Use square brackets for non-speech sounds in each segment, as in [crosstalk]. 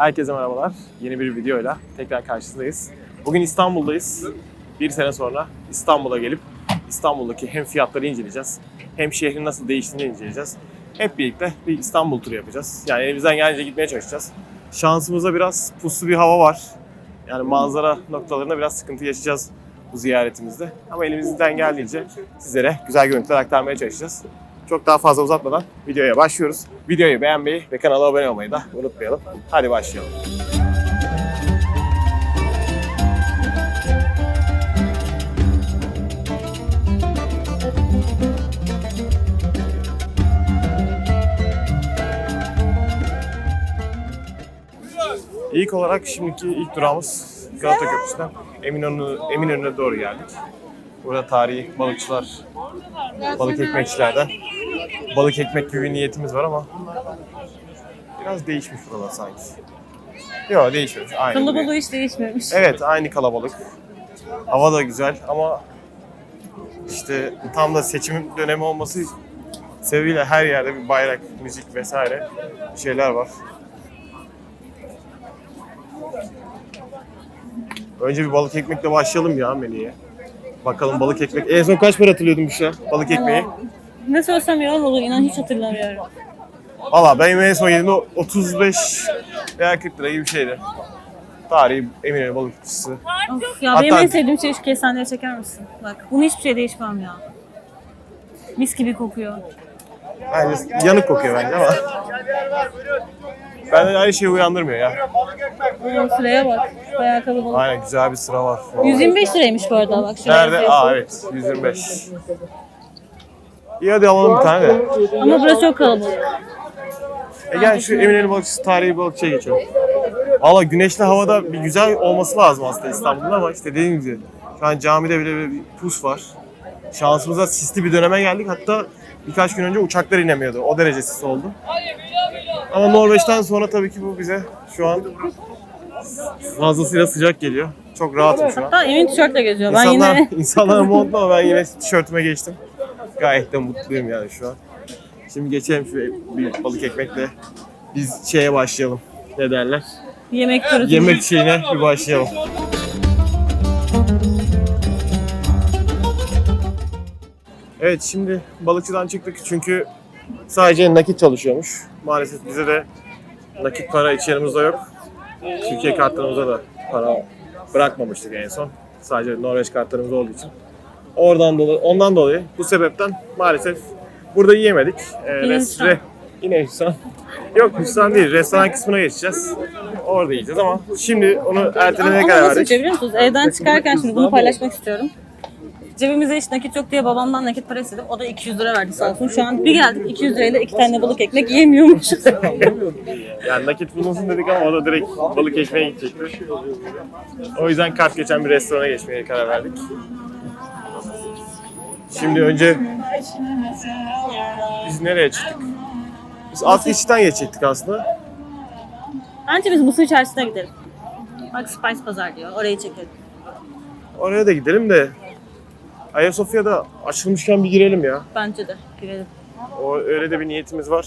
Herkese merhabalar. Yeni bir videoyla tekrar karşınızdayız. Bugün İstanbul'dayız. Bir sene sonra İstanbul'a gelip İstanbul'daki hem fiyatları inceleyeceğiz hem şehrin nasıl değiştiğini inceleyeceğiz. Hep birlikte bir İstanbul turu yapacağız. Yani elimizden gelince gitmeye çalışacağız. Şansımıza biraz puslu bir hava var. Yani manzara noktalarında biraz sıkıntı yaşayacağız bu ziyaretimizde. Ama elimizden geldiğince sizlere güzel görüntüler aktarmaya çalışacağız. Çok daha fazla uzatmadan videoya başlıyoruz. Videoyu beğenmeyi ve kanala abone olmayı da unutmayalım. Hadi başlayalım. İlk olarak şimdiki ilk durağımız Galata Köprüsü'nden Eminönü, Eminönü'ne doğru geldik. Burada tarihi balıkçılar, balık ekmekçilerden balık ekmek gibi niyetimiz var ama biraz değişmiş buralar sanki. Yok değişmemiş. Aynı. Kalabalığı hiç değişmemiş. Evet aynı kalabalık. Hava da güzel ama işte tam da seçim dönemi olması sebebiyle her yerde bir bayrak, müzik vesaire şeyler var. Önce bir balık ekmekle başlayalım ya menüye. Bakalım balık ekmek. En son kaç para hatırlıyordun Büşra balık ekmeği? Ne söylesem yalan olur inan hiç hatırlamıyorum. Valla benim en son yediğimde 35 veya 40 lira gibi bir şeydi. Tarihi Eminönü balıkçısı. Of, ya Hatta- benim en sevdiğim şey şu kesenleri çeker misin? Bak bunu hiçbir şey değişmem ya. Mis gibi kokuyor. Bence yanık kokuyor bence ama. Bende aynı şeyi uyandırmıyor ya. Oo, sıraya bak. Bayağı kalabalık. Aynen güzel bir sıra var. 125 liraymış bu arada bak şuraya. Nerede? yazıyor. Aa evet 125. İyi hadi alalım bir tane de. Ama burası çok kalabalık. E gel şu Eminönü balıkçısı tarihi balıkçıya geçelim. Valla güneşli havada bir güzel olması lazım aslında İstanbul'da ama işte dediğim gibi şu an camide bile böyle bir pus var. Şansımıza sisli bir döneme geldik. Hatta birkaç gün önce uçaklar inemiyordu. O derece sis oldu. Ama Norveç'ten sonra tabii ki bu bize şu an fazlasıyla sıcak geliyor. Çok rahatım şu an. Hatta Emin tişörtle geziyor. Ben İnsanlar, yine insanlar montlu ama ben yine tişörtüme geçtim. Gayet de mutluyum yani şu an. Şimdi geçelim şu bir balık ekmekle. Biz şeye başlayalım. Ne derler? yemek turu. Yemek şeyine bir başlayalım. Evet şimdi balıkçıdan çıktık çünkü sadece nakit çalışıyormuş. Maalesef bize de nakit para yanımızda yok. Türkiye kartlarımıza da para bırakmamıştık en son. Sadece Norveç kartlarımız olduğu için. Oradan dolayı, ondan dolayı bu sebepten maalesef burada yiyemedik. Ee, Yine res- Hüsran. re- yine Hüsran. Yok Hüsran değil. Restoran kısmına geçeceğiz. Orada yiyeceğiz ama şimdi onu ertelemeye Ama karar nasıl verdik. biliyor musunuz? Evden çıkarken şimdi bunu paylaşmak istiyorum. Cebimizde hiç nakit yok diye babamdan nakit para istedim. O da 200 lira verdi sağ olsun. Şu an bir geldik 200 lirayla iki tane balık ekmek yiyemiyormuşuz. [laughs] Yani nakit bulunsun dedik ama o da direkt balık ekmeğe gidecekti. O yüzden kart geçen bir restorana geçmeye karar verdik. Şimdi önce biz nereye çıktık? Biz alt geçitten geçecektik aslında. Bence biz Mısır çarşısına gidelim. Bak Spice Pazar diyor. Orayı çekelim. Oraya da gidelim de Ayasofya'da açılmışken bir girelim ya. Bence de girelim. O öyle de bir niyetimiz var.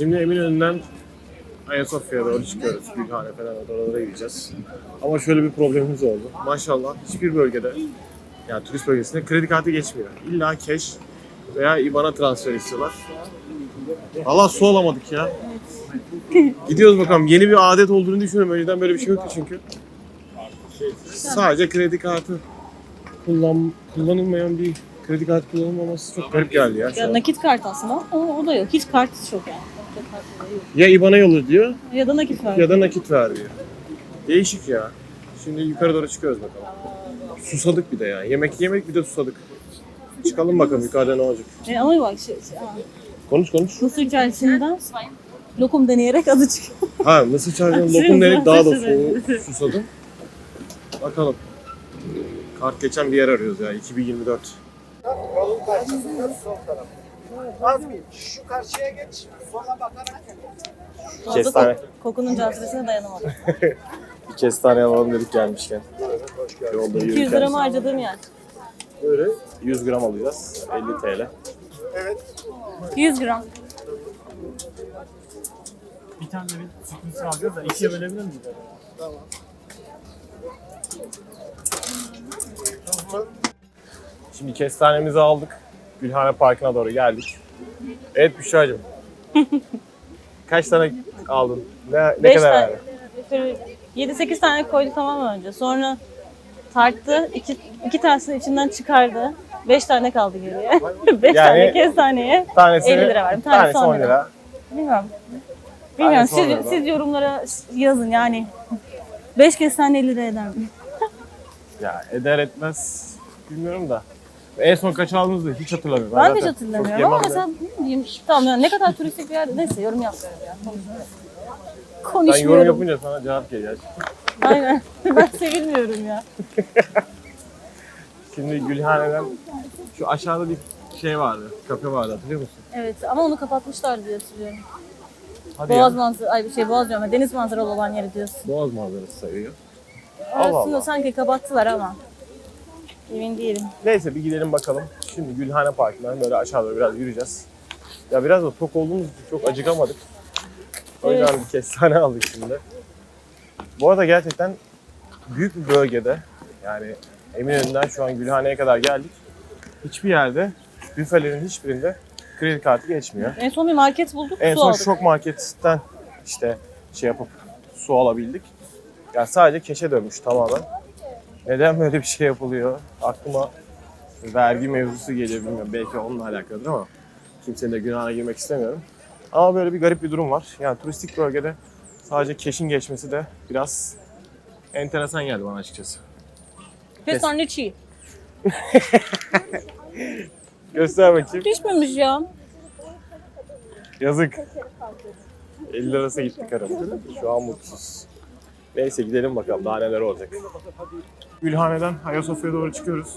Şimdi Eminönü'nden Ayasofya'ya doğru çıkıyoruz. Gülhane falan oralara gideceğiz. Ama şöyle bir problemimiz oldu. Maşallah hiçbir bölgede yani turist bölgesinde kredi kartı geçmiyor. İlla cash veya IBAN'a transfer istiyorlar. Allah su alamadık ya. Gidiyoruz bakalım. Yeni bir adet olduğunu düşünüyorum. Önceden böyle bir şey yoktu çünkü. Sadece kredi kartı kullan kullanılmayan bir kredi kartı kullanılmaması çok garip geldi ya. Ya nakit kart aslında ama o da yok. Hiç kart yok yani. Ya IBAN'a yolla diyor Ya da nakit var. ya da nakit ver diyor. Değişik ya. Şimdi yukarı doğru çıkıyoruz bakalım. Susadık bir de ya. Yemek yemek bir de susadık. Çıkalım bakalım yukarıda ne olacak. E, ama bak şey, şey, aa, Konuş konuş. Mısır çarşısında lokum deneyerek adı çıkıyor. Ha Mısır Aşırı lokum dedik daha da soğuk susadım. Bakalım. Kart geçen bir yer arıyoruz ya 2024. Azmi şu karşıya geç. Sola bakarak. Fazla Kestane. kok- kokunun cazibesine dayanamadım. [laughs] Bir kestane alalım dedik gelmişken. Yolda 200 yürürken liramı harcadığım yer. Böyle. 100 gram alacağız. 50 TL. Evet. 100 gram. Bir tane de bir sürpriz alacağız da ikiye bölebilir miyiz? Tamam. Tamam. Şimdi kestanemizi aldık. Gülhane Parkı'na doğru geldik. Evet Büşra'cığım. [laughs] Kaç tane aldın? Ne, ne 5 kadar tane. verdin? Şöyle 7-8 tane koydu tamam önce. Sonra tarttı. 2 iki tanesini içinden çıkardı. 5 tane kaldı geriye. [laughs] 5 Yani- tane kestaneye. Tanesi 50 lira verdim, tanesi 10 lira. Bilmiyorum. Bilmiyorum. Tanesi on lira. Siz, siz yorumlara yazın yani. 5 kestane 50 lira eder mi? Ya eder etmez bilmiyorum da. En son kaç aldığımızı hiç hatırlamıyorum. Ben de hiç zaten hatırlamıyorum ama yemem de. mesela ne diyeyim tamam yani ne kadar turistik bir yer neyse yorum yapmıyorum ya. Ben Konuşmuyorum. yorum yapınca sana cevap geliyor. Aynen. [laughs] ben sevilmiyorum ya. [laughs] Şimdi Gülhane'den şu aşağıda bir şey vardı. Kafe vardı hatırlıyor musun? Evet ama onu kapatmışlar diye hatırlıyorum. Hadi Boğaz ya. manzara, ay bir şey Boğaz diyorum. Deniz manzaralı olan yeri diyorsun. Boğaz manzarası sayıyor. Allah Orasını Allah. sanki kapattılar ama. Emin değilim. Neyse bir gidelim bakalım. Şimdi Gülhane Parkı'ndan böyle aşağı doğru biraz yürüyeceğiz. Ya biraz da tok olduğumuz için çok acıkamadık. O yüzden Evet. bir kestane aldık şimdi. Bu arada gerçekten büyük bir bölgede yani Eminönü'nden şu an Gülhane'ye kadar geldik. Hiçbir yerde büfelerin hiçbirinde kredi kartı geçmiyor. En son bir market bulduk, En su son aldık. şok marketten işte şey yapıp su alabildik. Yani sadece keşe dönmüş tamamen. Neden böyle bir şey yapılıyor? Aklıma vergi mevzusu geliyor bilmiyorum. Belki onunla alakalıdır ama kimsenin de günahına girmek istemiyorum. Ama böyle bir garip bir durum var. Yani turistik bölgede sadece keşin geçmesi de biraz enteresan geldi bana açıkçası. Kestane çiğ. [laughs] Göster bakayım. Pişmemiş ya. Yazık. 50 lirası gitti karım. Şu an mutsuz. Neyse gidelim bakalım daha neler olacak. Gülhane'den Ayasofya'ya doğru çıkıyoruz.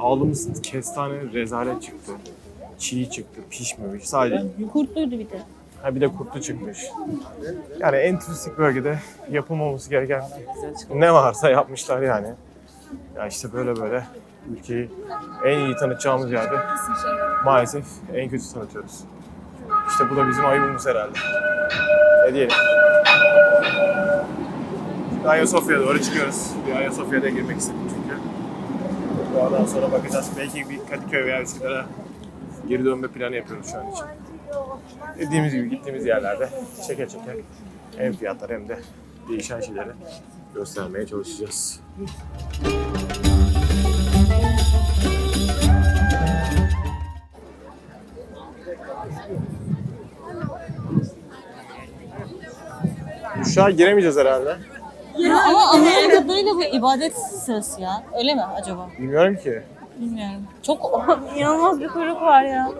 Aldığımız kestane rezalet çıktı. Çiğ çıktı, pişmemiş. Sadece Kurtluydu bir de. ha bir de kurtlu çıkmış. Yani en turistik bölgede yapılmaması gereken ne varsa yapmışlar yani. Ya işte böyle böyle ülkeyi en iyi tanıtacağımız yerde maalesef en kötü tanıtıyoruz. İşte bu da bizim ayıbımız herhalde. Ne diyelim. Ayasofya'ya doğru çıkıyoruz. Bir Ayasofya'da girmek istedim çünkü. Oradan sonra bakacağız. Belki bir Kadıköy veya Üsküdar'a geri dönme planı yapıyoruz şu an için. Dediğimiz gibi gittiğimiz yerlerde çeke çeke hem fiyatlar hem de değişen şeyleri göstermeye çalışacağız. An giremeyeceğiz herhalde. Ya ama anladığım kadarıyla bu ibadet sırası ya. Öyle mi acaba? Bilmiyorum ki. Bilmiyorum. Çok inanılmaz bir kuyruk var ya.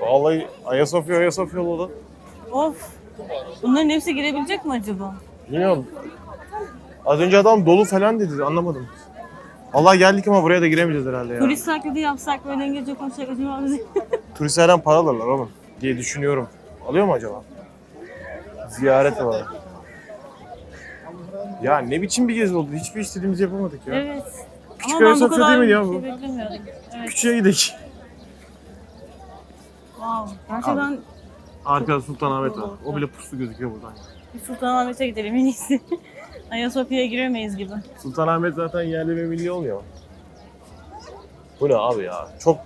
Vallahi Ayasofya Ayasofya oldu. Of. Bunların hepsi girebilecek mi acaba? Bilmiyorum. Az önce adam dolu falan dedi anlamadım. Allah geldik ama buraya da giremeyeceğiz herhalde ya. Turist taklidi yapsak böyle İngilizce konuşsak acaba bizi... Turistlerden para alırlar oğlum diye düşünüyorum. Alıyor mu acaba? Ziyaret olarak. Ya ne biçim bir gezi oldu? Hiçbir istediğimizi yapamadık ya. evet. Küçük Ama ben bu Ayasofya kadar değil mi ya bu? Şey beklemiyordum. Evet. Küçüğe gidelim. Wow. Gerçekten Arkada Sultanahmet var. O bile puslu gözüküyor buradan. bir Sultanahmet'e gidelim en iyisi. [laughs] Ayasofya'ya giremeyiz gibi. Sultanahmet zaten yerli ve milli olmuyor. Bu ne abi ya? Çok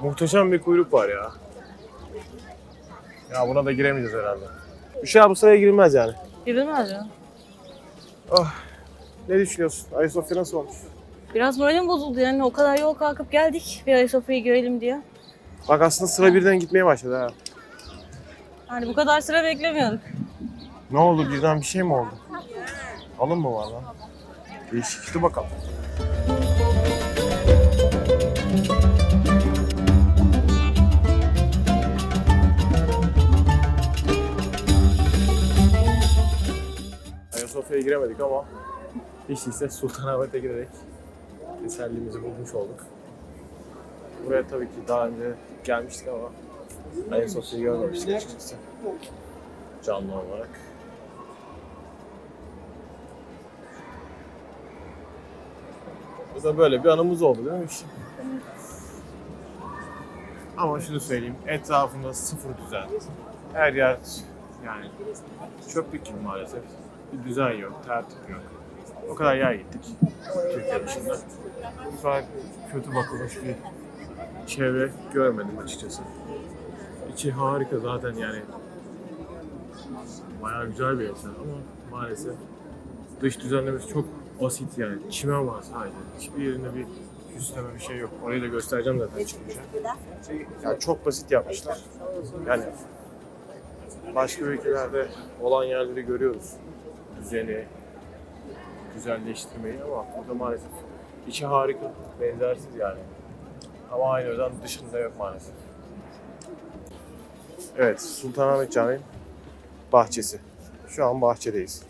muhteşem bir kuyruk var ya. Ya buna da giremeyeceğiz herhalde. Şey bu sıraya girilmez yani. Girilmez ya. Ne düşünüyorsun? Ayasofya nasıl olmuş? Biraz moralim bozuldu yani o kadar yol kalkıp geldik bir Ayasofya'yı görelim diye. Bak aslında sıra birden gitmeye başladı ha. Hani bu kadar sıra beklemiyorduk. Ne oldu birden bir şey mi oldu? Alın mı var lan? Değişik. Dur bakalım. giremedik ama hiç değilse Sultanahmet'e girerek tesellimizi bulmuş olduk. Buraya tabii ki daha önce gelmiştik ama en sosyayı görmemiştik açıkçası. Canlı olarak. Burada böyle bir anımız oldu değil mi? Ama şunu söyleyeyim, etrafında sıfır düzen. Her yer yani çöplük gibi maalesef. Bir düzen yok, tertip yok. O kadar yer gittik Türkiye dışında. Bu kadar kötü bakılmış bir çevre görmedim açıkçası. İçi harika zaten yani. Bayağı güzel bir eser ama maalesef dış düzenlemesi çok basit yani. Çimen var sadece. Hiçbir yerinde bir süsleme bir şey yok. Orayı da göstereceğim zaten çıkınca. Yani çok basit yapmışlar. Yani başka ülkelerde olan yerleri görüyoruz. Düzeni, güzelleştirmeyi ama burada maalesef içi harika, benzersiz yani. Ama aynı özen dışında yok maalesef. Evet, Sultanahmet Camii'nin bahçesi. Şu an bahçedeyiz.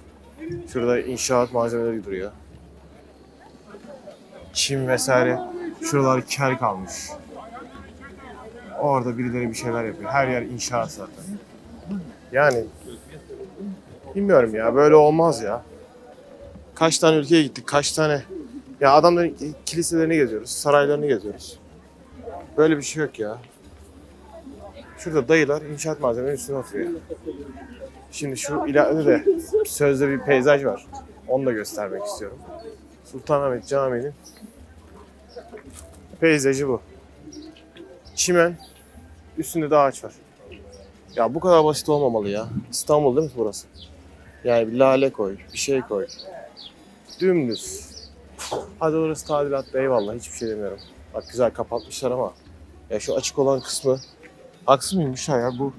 Şurada inşaat malzemeleri duruyor. Çim vesaire. Şuralar kel kalmış. Orada birileri bir şeyler yapıyor. Her yer inşaat zaten. Yani bilmiyorum ya böyle olmaz ya. Kaç tane ülkeye gittik, kaç tane ya adamların kiliselerini geziyoruz, saraylarını geziyoruz. Böyle bir şey yok ya. Şurada dayılar inşaat malzemelerinin üstüne oturuyor. Şimdi şu ileride de sözde bir peyzaj var. Onu da göstermek istiyorum. Sultanahmet Camii'nin peyzajı bu. Çimen, üstünde de ağaç var. Ya bu kadar basit olmamalı ya. İstanbul değil mi burası? Yani bir lale koy, bir şey koy. Dümdüz. Hadi orası tadilatta eyvallah hiçbir şey demiyorum. Bak güzel kapatmışlar ama ya şu açık olan kısmı haksız mıymış ha ya bu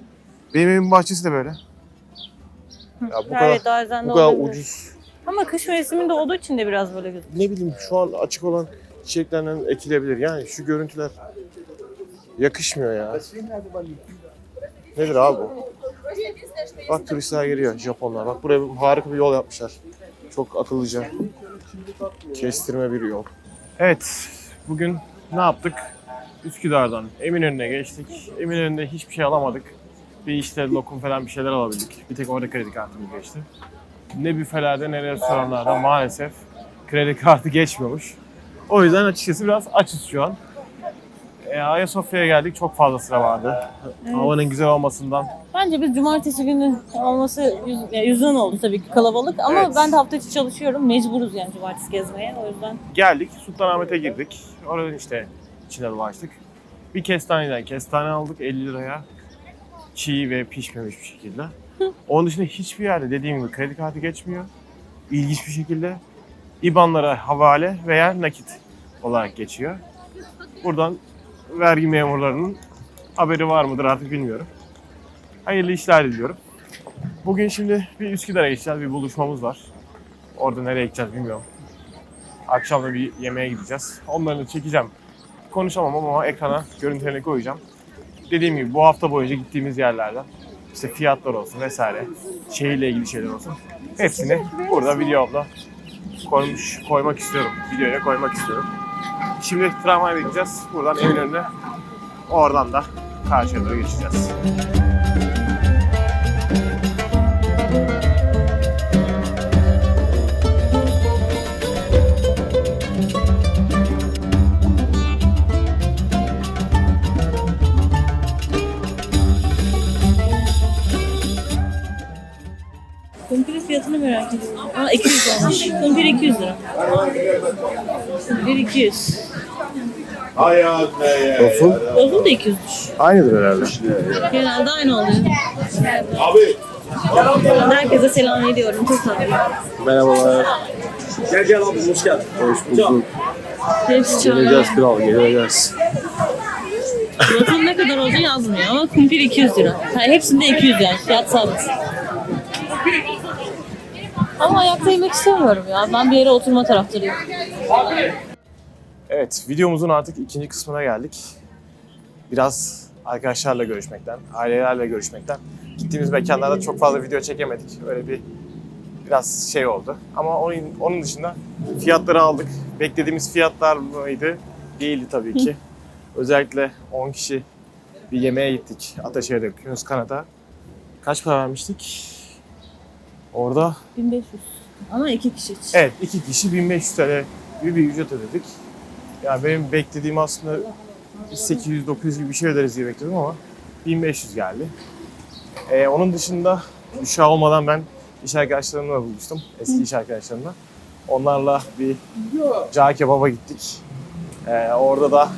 benim evimin bahçesi de böyle. Ya bu kadar evet, bu kadar olabilir. ucuz. Ama kış mevsiminde olduğu için de biraz böyle gözüküyor. Ne bileyim şu an açık olan çiçeklerden ekilebilir. Yani şu görüntüler yakışmıyor ya. Nedir abi bu? Bak turistler geliyor Japonlar. Bak buraya harika bir yol yapmışlar. Çok akıllıca. Kestirme bir yol. Evet, bugün ne yaptık? Üsküdar'dan Eminönü'ne geçtik. Eminönü'nde hiçbir şey alamadık. Bir işte lokum falan bir şeyler alabildik. Bir tek orada kredi kartımız geçti. Ne büfelerde ne restoranlarda maalesef kredi kartı geçmiyormuş. O yüzden açıkçası biraz açız şu an. E, Ayasofya'ya geldik. Çok fazla sıra vardı. Havanın güzel olmasından. Bence biz cumartesi günü olması yüz, yani yüzden oldu tabii ki kalabalık ama Evet. ben de hafta içi çalışıyorum. Mecburuz yani cumartesi gezmeye. O yüzden Geldik. Sultanahmet'e girdik. Oradan işte içine dolaştık. Bir kestaneden kestane aldık 50 liraya. Çiğ ve pişmemiş bir şekilde. [laughs] Onun dışında hiçbir yerde dediğim gibi kredi kartı geçmiyor. İlginç bir şekilde IBAN'lara havale veya nakit olarak geçiyor. Buradan vergi memurlarının haberi var mıdır artık bilmiyorum. Hayırlı işler diliyorum. Bugün şimdi bir Üsküdar'a gideceğiz. Bir buluşmamız var. Orada nereye gideceğiz bilmiyorum. Akşam da bir yemeğe gideceğiz. Onları da çekeceğim. Konuşamam ama ekrana görüntülerini koyacağım. Dediğim gibi bu hafta boyunca gittiğimiz yerlerden işte fiyatlar olsun vesaire, şehirle ilgili şeyler olsun. Hepsini burada videomda koymuş, koymak istiyorum. Videoya koymak istiyorum. Şimdi tramvaya gideceğiz. Buradan Eminönü'ne. Oradan da karşıya doğru geçeceğiz. kumpir fiyatını merak ediyorum. Aa 200 olmuş. Kumpir 200 lira. Kumpir 200. Waffle Waffle da 200'müş. aynıdır herhalde. Genelde aynı oluyor. Abi. Herkese selam ediyorum. Çok tatlı. Merhabalar. Gel gel abi hoş geldin. Hoş bulduk. Hepsi çağırıyor. Geleceğiz kral, geleceğiz. Waffle ne kadar olduğu yazmıyor ama kumpir 200 lira. Ha, hepsinde 200 yani. Fiyat sabit. Ama ayakta yemek istemiyorum ya. Ben bir yere oturma taraftarıyım. Evet, videomuzun artık ikinci kısmına geldik. Biraz arkadaşlarla görüşmekten, ailelerle görüşmekten. Gittiğimiz mekanlarda çok fazla video çekemedik. Öyle bir biraz şey oldu. Ama onun, onun dışında fiyatları aldık. Beklediğimiz fiyatlar mıydı? Değildi tabii ki. Özellikle 10 kişi bir yemeğe gittik. Ataşehir'de, Yunus Kanat'a. Kaç para vermiştik? Orada 1500. Ama iki kişi için. Evet iki kişi 1500 TL gibi bir ücret ödedik. Yani benim beklediğim aslında 800-900 gibi bir şey öderiz diye bekledim ama 1500 geldi. Ee, onun dışında Büşra olmadan ben iş arkadaşlarımla buluştum. Eski iş arkadaşlarımla. Onlarla bir cağ kebaba gittik. Ee, orada da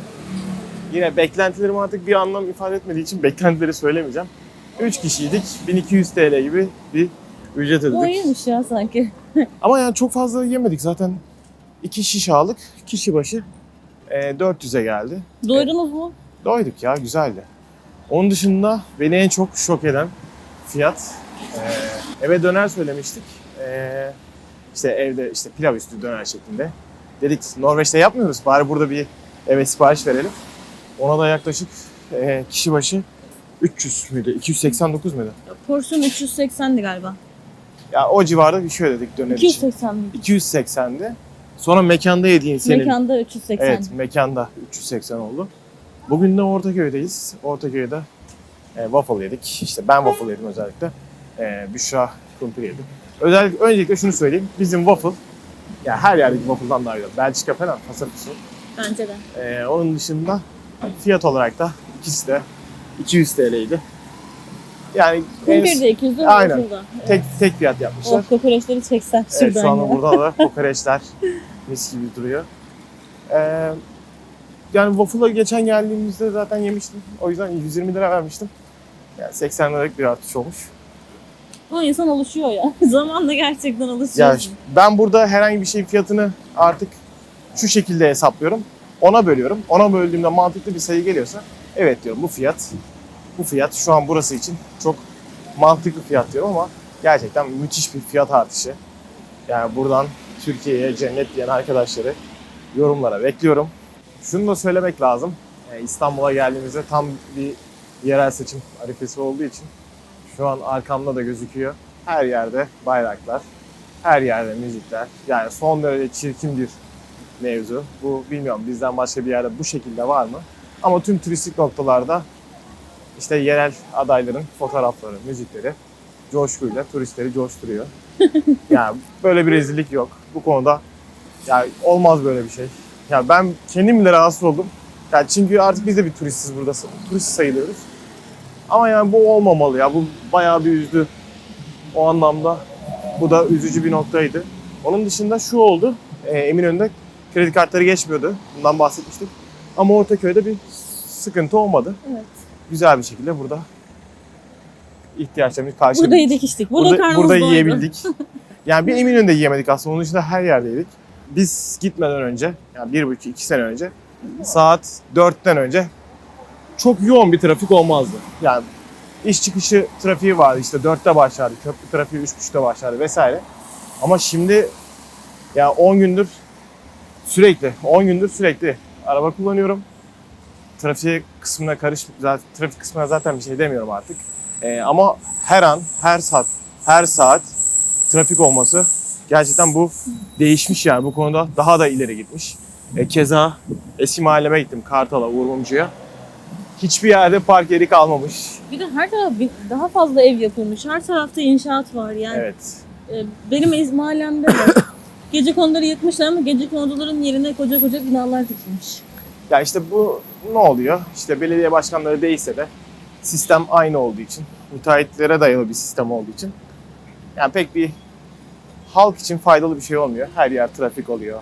yine beklentilerim artık bir anlam ifade etmediği için beklentileri söylemeyeceğim. 3 kişiydik. 1200 TL gibi bir ücret ödedik. iyiymiş ya sanki. Ama yani çok fazla yemedik zaten. iki şiş aldık. Kişi başı e, 400'e geldi. Doydunuz mu? Doyduk ya güzeldi. Onun dışında beni en çok şok eden fiyat. e, eve döner söylemiştik. E, işte evde işte pilav üstü döner şeklinde. Dedik Norveç'te yapmıyoruz. Bari burada bir eve sipariş verelim. Ona da yaklaşık e, kişi başı 300 müydü? 289 muydu? Porsiyon 380'di galiba. Ya o civarda bir şey ödedik döner için. 280 mi? 280'di. Sonra mekanda yediğin senin. Mekanda 380. Evet, mekanda 380 oldu. Bugün de Ortaköy'deyiz. Ortaköy'de e, waffle yedik. İşte ben waffle yedim özellikle. E, Büşra kumpir yedi. Özellikle öncelikle şunu söyleyeyim. Bizim waffle ya her yerdeki waffle'dan daha güzel. Belçika falan fasafiso. Bence de. E, onun dışında fiyat olarak da ikisi de 200 TL'ydi. Yani Kumpir de 200 de Aynen. tek tek fiyat yapmışlar. Oh kokoreçleri çeksen Evet, şuradan şu anda ya. burada da kokoreçler [laughs] mis gibi duruyor. Ee, yani waffle'a geçen geldiğimizde zaten yemiştim. O yüzden 120 lira vermiştim. Yani 80 liralık bir artış olmuş. Ama insan alışıyor ya. [laughs] Zamanla gerçekten Ya alışıyorsun. ben burada herhangi bir şeyin fiyatını artık şu şekilde hesaplıyorum. Ona bölüyorum. Ona böldüğümde mantıklı bir sayı geliyorsa evet diyorum bu fiyat bu fiyat şu an burası için çok mantıklı fiyat diyorum ama gerçekten müthiş bir fiyat artışı. Yani buradan Türkiye'ye cennet diyen arkadaşları yorumlara bekliyorum. Şunu da söylemek lazım. Ee, İstanbul'a geldiğimizde tam bir yerel seçim arifesi olduğu için şu an arkamda da gözüküyor. Her yerde bayraklar, her yerde müzikler. Yani son derece çirkin bir mevzu. Bu bilmiyorum bizden başka bir yerde bu şekilde var mı? Ama tüm turistik noktalarda işte yerel adayların fotoğrafları, müzikleri coşkuyla turistleri coşturuyor. [laughs] yani böyle bir rezillik yok. Bu konuda yani olmaz böyle bir şey. Ya ben kendim bile rahatsız oldum. Yani çünkü artık biz de bir turistiz burada. Turist sayılıyoruz. Ama yani bu olmamalı ya. Bu bayağı bir üzdü. O anlamda bu da üzücü bir noktaydı. Onun dışında şu oldu. E, Eminönü'nde kredi kartları geçmiyordu. Bundan bahsetmiştik. Ama Ortaköy'de bir sıkıntı olmadı. Evet. Güzel bir şekilde burada ihtiyaçlarımızı karşıladık. Burada yedik içtik. Burada, Burada, karnımız burada doydu. yiyebildik. [laughs] Yani bir Eminönü'nde yiyemedik aslında. Onun dışında her yerde yedik. Biz gitmeden önce, yani bir buçuk iki sene önce, saat dörtten önce çok yoğun bir trafik olmazdı. Yani iş çıkışı trafiği vardı işte dörtte başlardı, köprü trafiği üç buçukta başlardı vesaire. Ama şimdi ya 10 gündür sürekli, 10 gündür sürekli araba kullanıyorum. Trafiğe kısmına karış, zaten, trafik kısmına zaten bir şey demiyorum artık. Ee, ama her an, her saat, her saat trafik olması gerçekten bu değişmiş yani bu konuda daha da ileri gitmiş. E, keza eski mahalleme gittim Kartal'a, Uğur Mumcu'ya. Hiçbir yerde park yeri kalmamış. Bir de her taraf daha fazla ev yapılmış. Her tarafta inşaat var yani. Evet. e, benim mahallemde de [coughs] gece konuları yıkmışlar ama gece konuların yerine koca koca binalar dikilmiş. Ya işte bu ne oluyor? İşte belediye başkanları değilse de sistem aynı olduğu için, müteahhitlere dayalı bir sistem olduğu için yani pek bir halk için faydalı bir şey olmuyor. Her yer trafik oluyor.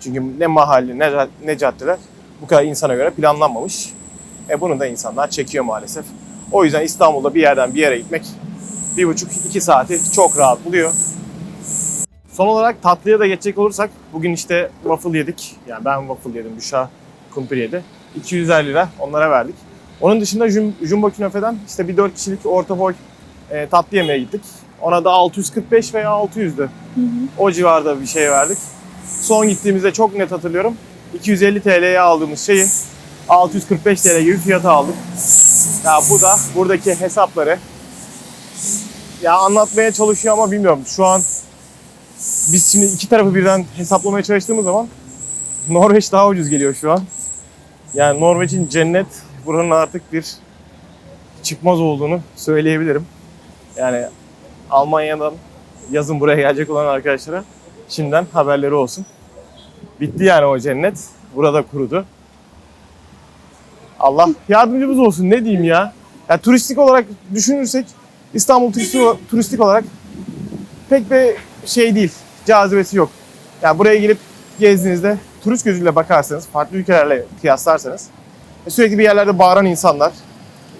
Çünkü ne mahalle ne, ne caddeler bu kadar insana göre planlanmamış. E bunu da insanlar çekiyor maalesef. O yüzden İstanbul'da bir yerden bir yere gitmek bir buçuk iki saati çok rahat buluyor. Son olarak tatlıya da geçecek olursak bugün işte waffle yedik. Yani ben waffle yedim, Büşra kumpir yedi. 250 lira onlara verdik. Onun dışında Jum- Jumbo Künefe'den işte bir 4 kişilik orta boy e, tatlı yemeye gittik. Ona da 645 veya 600'dü. O civarda bir şey verdik. Son gittiğimizde çok net hatırlıyorum. 250 TL'ye aldığımız şeyi 645 TL gibi fiyata aldık. Ya bu da buradaki hesapları ya anlatmaya çalışıyor ama bilmiyorum. Şu an biz şimdi iki tarafı birden hesaplamaya çalıştığımız zaman Norveç daha ucuz geliyor şu an. Yani Norveç'in cennet buranın artık bir çıkmaz olduğunu söyleyebilirim. Yani Almanya'dan yazın buraya gelecek olan arkadaşlara şimdiden haberleri olsun. Bitti yani o cennet. burada kurudu. Allah yardımcımız olsun ne diyeyim ya. Ya turistik olarak düşünürsek İstanbul turistik, turistik olarak pek bir şey değil. Cazibesi yok. Yani buraya gelip gezdiğinizde turist gözüyle bakarsanız, farklı ülkelerle kıyaslarsanız sürekli bir yerlerde bağıran insanlar,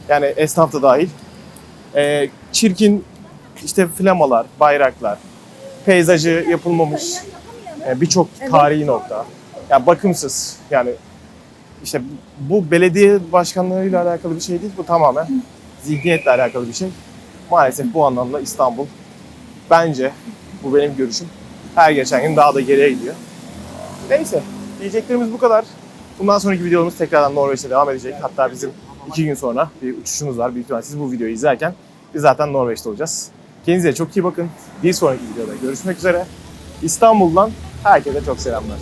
yani esnaf da dahil, e, çirkin işte flamalar, bayraklar, peyzajı yapılmamış e, birçok tarihi nokta, yani bakımsız yani işte bu belediye başkanlarıyla alakalı bir şey değil, bu tamamen zihniyetle alakalı bir şey. Maalesef bu anlamda İstanbul bence, bu benim görüşüm, her geçen gün daha da geriye gidiyor. Neyse, diyeceklerimiz bu kadar. Bundan sonraki videolarımız tekrardan Norveç'te devam edecek. Hatta bizim iki gün sonra bir uçuşumuz var. Büyük ihtimalle siz bu videoyu izlerken biz zaten Norveç'te olacağız. Kendinize çok iyi bakın. Bir sonraki videoda görüşmek üzere. İstanbul'dan herkese çok selamlar.